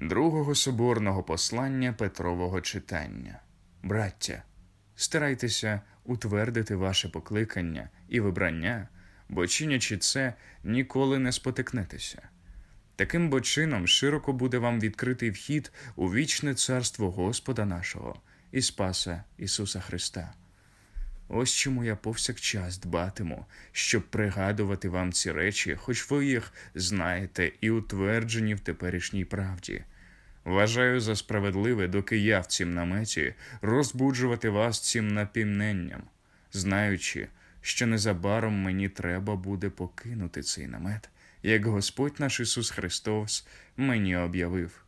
Другого соборного послання Петрового читання. Браття, старайтеся утвердити ваше покликання і вибрання, бо чинячи це, ніколи не спотикнетеся. Таким бо чином широко буде вам відкритий вхід у вічне царство Господа нашого і Спаса Ісуса Христа. Ось чому я повсякчас дбатиму, щоб пригадувати вам ці речі, хоч ви їх знаєте і утверджені в теперішній правді. Вважаю за справедливе, доки я в цім наметі, розбуджувати вас цим напівненням, знаючи, що незабаром мені треба буде покинути цей намет, як Господь наш Ісус Христос мені об'явив.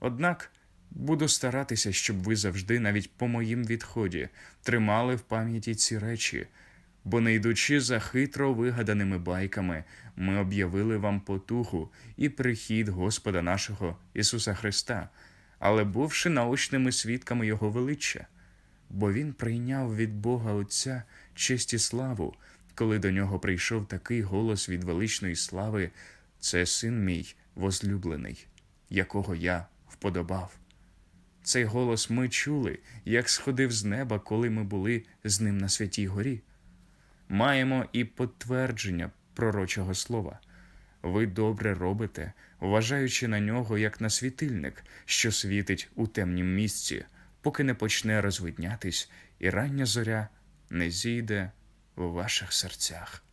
Однак буду старатися, щоб ви завжди, навіть по моїм відході, тримали в пам'яті ці речі, бо не йдучи за хитро вигаданими байками, ми об'явили вам потугу і прихід Господа нашого Ісуса Христа, але бувши научними свідками Його величчя, бо Він прийняв від Бога Отця честь і славу, коли до нього прийшов такий голос від величної слави це син мій возлюблений, якого я вподобав. Цей голос ми чули, як сходив з неба, коли ми були з ним на святій горі. Маємо і підтвердження пророчого слова. Ви добре робите, вважаючи на нього як на світильник, що світить у темнім місці, поки не почне розвиднятись, і рання зоря не зійде у ваших серцях.